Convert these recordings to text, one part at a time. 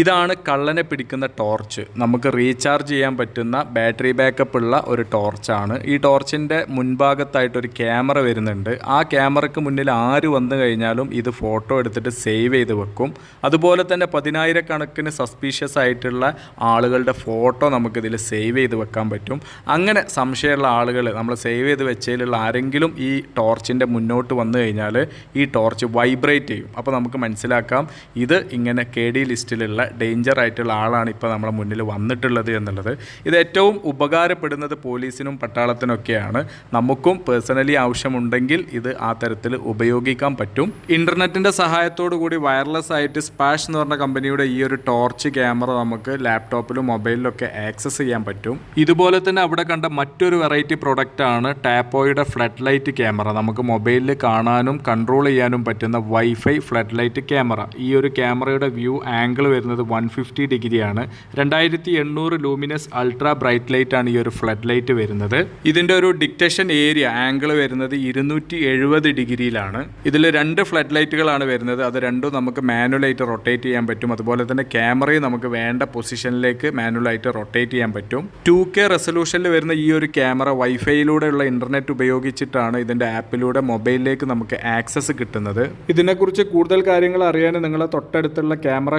ഇതാണ് കള്ളനെ പിടിക്കുന്ന ടോർച്ച്. നമുക്ക് റീചാർജ് ചെയ്യാൻ പറ്റുന്ന ബാറ്ററി ബാക്കപ്പ് ഉള്ള ഒരു ടോർച്ചാണ് ഈ ടോർച്ചിന്റെ മുൻഭാഗത്തായിട്ടൊരു ക്യാമറ വരുന്നുണ്ട്. ആ ക്യാമറയ്ക്ക് മുന്നിൽ ആര് വന്നു കഴിഞ്ഞാലും ഇത് ഫോട്ടോ എടുത്തിട്ട് സേവ് ചെയ്ത് വെക്കും. അതുപോലെ തന്നെ പതിനായിരക്കണക്കിന് സസ്പീഷ്യസ് ആയിട്ടുള്ള ആളുകളുടെ ഫോട്ടോ നമുക്കിതിൽ സേവ് ചെയ്ത് വെക്കാൻ പറ്റും. അങ്ങനെ സംശയമുള്ള ആളുകൾ നമ്മൾ സേവ് ചെയ്ത് വെച്ചതിലുള്ള ആരെങ്കിലും ഈ ടോർച്ചിന്റെ മുന്നോട്ട് വന്നു കഴിഞ്ഞാൽ ഈ ടോർച്ച് വൈബ്രേറ്റ് ചെയ്യും. അപ്പോൾ നമുക്ക് മനസ്സിലാക്കാം ഇത് ഇങ്ങനെ കെ ഡി ലിസ്റ്റിലുള്ള ഡേഞ്ചർ ആയിട്ടുള്ള ആളാണ് ഇപ്പോൾ നമ്മുടെ മുന്നിൽ വന്നിട്ടുള്ളത് എന്നുള്ളത്. ഇത് ഏറ്റവും ഉപകാരപ്പെടുന്നത് പോലീസിനും പട്ടാളത്തിനൊക്കെയാണ്. നമുക്കും പേഴ്സണലി ആവശ്യമുണ്ടെങ്കിൽ ഇത് ആ തരത്തിൽ ഉപയോഗിക്കാൻ പറ്റും. ഇന്റർനെറ്റിന്റെ സഹായത്തോടു കൂടി വയർലെസ് ആയിട്ട് സ്പാഷ് എന്ന് പറഞ്ഞ കമ്പനിയുടെ ഈ ഒരു ടോർച്ച് ക്യാമറ നമുക്ക് ലാപ്ടോപ്പിലും മൊബൈലിലൊക്കെ ആക്സസ് ചെയ്യാൻ പറ്റും. ഇതുപോലെ തന്നെ അവിടെ കണ്ട മറ്റൊരു വെറൈറ്റി പ്രൊഡക്റ്റ് ആണ് ടാപ്പോയുടെ ഫ്ലഡ് ലൈറ്റ് ക്യാമറ നമുക്ക് മൊബൈലിൽ കാണാനും കൺട്രോൾ ചെയ്യാനും പറ്റുന്ന വൈഫൈ ഫ്ലഡ് ലൈറ്റ് ക്യാമറ ഈ ഒരു ക്യാമറയുടെ വ്യൂ ആംഗിൾ വരുന്നത് വൺ ഫിഫ്റ്റി ഡിഗ്രിയാണ്. രണ്ടായിരത്തി എണ്ണൂറ് ലൂമിനസ് അൾട്രാ ബ്രൈറ്റ് ലൈറ്റ് ആണ് ഈ ഒരു ഫ്ലഡ് ലൈറ്റ് വരുന്നത്. ഇതിന്റെ ഒരു ഡിക്റ്റേഷൻ ഏരിയ ആംഗിൾ വരുന്നത് ഇരുന്നൂറ്റി എഴുപത് ഡിഗ്രിയിലാണ്. ഇതിൽ രണ്ട് ഫ്ലഡ് ലൈറ്റുകളാണ് വരുന്നത്. അത് രണ്ടും നമുക്ക് മാനുവലായിട്ട് റൊട്ടേറ്റ് ചെയ്യാൻ പറ്റും. അതുപോലെ തന്നെ ക്യാമറയും നമുക്ക് വേണ്ട പൊസിഷനിലേക്ക് മാനുവലായിട്ട് റൊട്ടേറ്റ് ചെയ്യാൻ പറ്റും. ടു കെ റെസൊല്യൂഷനിൽ വരുന്ന ഈ ഒരു ക്യാമറ വൈഫൈയിലൂടെയുള്ള ഇന്റർനെറ്റ് ഉപയോഗിച്ചിട്ടാണ് ഇതിന്റെ ആപ്പിലൂടെ മൊബൈലിലേക്ക് നമുക്ക് ആക്സസ് കിട്ടുന്നത്. ഇതിനെക്കുറിച്ച് കൂടുതൽ കാര്യങ്ങൾ അറിയാൻ നിങ്ങളെ തൊട്ടടുത്തുള്ള ക്യാമറ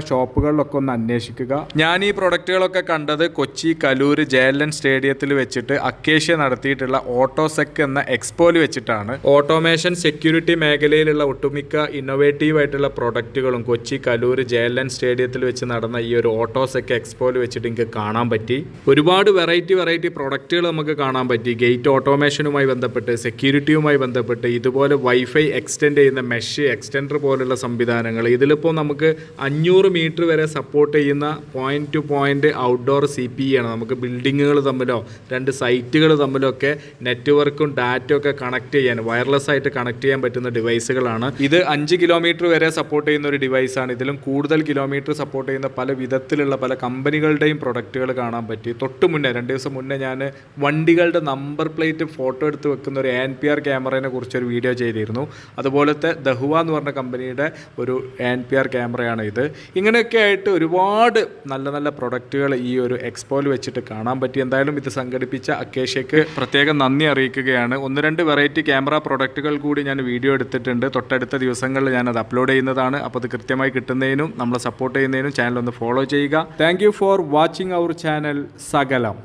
ഷോപ്പുകളിലൊക്കെ ഒന്ന് അന്വേഷിക്കുക. ഞാൻ ഈ പ്രൊഡക്റ്റുകളൊക്കെ കണ്ടത് കൊച്ചി കലൂർ ജയലൻ സ്റ്റേഡിയത്തിൽ വെച്ചിട്ട് അക്കേഷ്യ നടത്തിയിട്ടുള്ള ഓട്ടോസെക് എന്ന എക്സ്പോയിൽ വെച്ചിട്ടാണ്. ഓട്ടോമേഷൻ സെക്യൂരിറ്റി മേഖലയിലുള്ള ഒട്ടുമിക്ക ഇന്നോവേറ്റീവ് ആയിട്ടുള്ള പ്രൊഡക്റ്റുകളും കൊച്ചി കലൂർ ജയലൻ സ്റ്റേഡിയത്തിൽ വെച്ച് നടന്ന ഈ ഒരു ഓട്ടോസെക് എക്സ്പോയിൽ വെച്ചിട്ട് എനിക്ക് കാണാൻ പറ്റി. ഒരുപാട് വെറൈറ്റി വെറൈറ്റി പ്രൊഡക്റ്റുകൾ നമുക്ക് കാണാൻ പറ്റി. ഗേറ്റ് ഓട്ടോമേഷനുമായി ബന്ധപ്പെട്ട് സെക്യൂരിറ്റിയുമായി ബന്ധപ്പെട്ട് ഇതുപോലെ വൈഫൈ എക്സ്റ്റെൻഡ് ചെയ്യുന്ന മെഷ് എക്സ്റ്റെൻഡർ പോലുള്ള സംവിധാനങ്ങൾ. ഇതിലിപ്പോൾ നമുക്ക് അഞ്ഞൂറ് മീറ്റർ വരെ സപ്പോർട്ട് ചെയ്യുന്ന point to point outdoor C P ആണ്. നമുക്ക് ബിൽഡിങ്ങുകൾ തമ്മിലോ രണ്ട് സൈറ്റുകൾ തമ്മിലോ ഒക്കെ നെറ്റ്വർക്കും ഡാറ്റയും ഒക്കെ കണക്ട് ചെയ്യാൻ വയർലെസ് ആയിട്ട് കണക്ട് ചെയ്യാൻ പറ്റുന്ന ഡിവൈസുകളാണ് ഇത് അഞ്ച് കിലോമീറ്റർ വരെ സപ്പോർട്ട് ചെയ്യുന്ന ഒരു ഡിവൈസാണ് ഇതിലും കൂടുതൽ കിലോമീറ്റർ സപ്പോർട്ട് ചെയ്യുന്ന പല വിധത്തിലുള്ള പല കമ്പനികളുടെയും പ്രൊഡക്റ്റുകൾ കാണാൻ പറ്റി. തൊട്ട് മുന്നേ രണ്ട് ദിവസം മുന്നേ ഞാൻ വണ്ടികളുടെ നമ്പർ പ്ലേറ്റ് ഫോട്ടോ എടുത്ത് വെക്കുന്ന ഒരു എൻ പി ആർ ക്യാമറയെ കുറിച്ചൊരു വീഡിയോ ചെയ്തിരുന്നു. അതുപോലത്തെ ദഹുവ എന്ന് പറഞ്ഞ കമ്പനിയുടെ ഒരു എൻ പി ആർ ക്യാമറയാണ് ഇത്. ഇങ്ങനെയൊക്കെ ആയിട്ട് ഒരുപാട് നല്ല നല്ല പ്രൊഡക്റ്റുകൾ ഈ ഒരു എക്സ്പോയിൽ വെച്ചിട്ട് കാണാൻ പറ്റി. എന്തായാലും ഇത് സംഘടിപ്പിച്ച അക്കേഷ്യക്ക് പ്രത്യേകം നന്ദി അറിയിക്കുകയാണ്. ഒന്ന് രണ്ട് വെറൈറ്റി ക്യാമറ പ്രൊഡക്റ്റുകൾ കൂടി ഞാൻ വീഡിയോ എടുത്തിട്ടുണ്ട്. തൊട്ടടുത്ത ദിവസങ്ങളിൽ ഞാൻ അത് അപ്ലോഡ് ചെയ്യുന്നതാണ്. അപ്പോൾ അത് കൃത്യമായി കിട്ടുന്നതിനും നമ്മളെ സപ്പോർട്ട് ചെയ്യുന്നതിനും ചാനൽ ഒന്ന് ഫോളോ ചെയ്യുക. Thank for watching our channel സകലം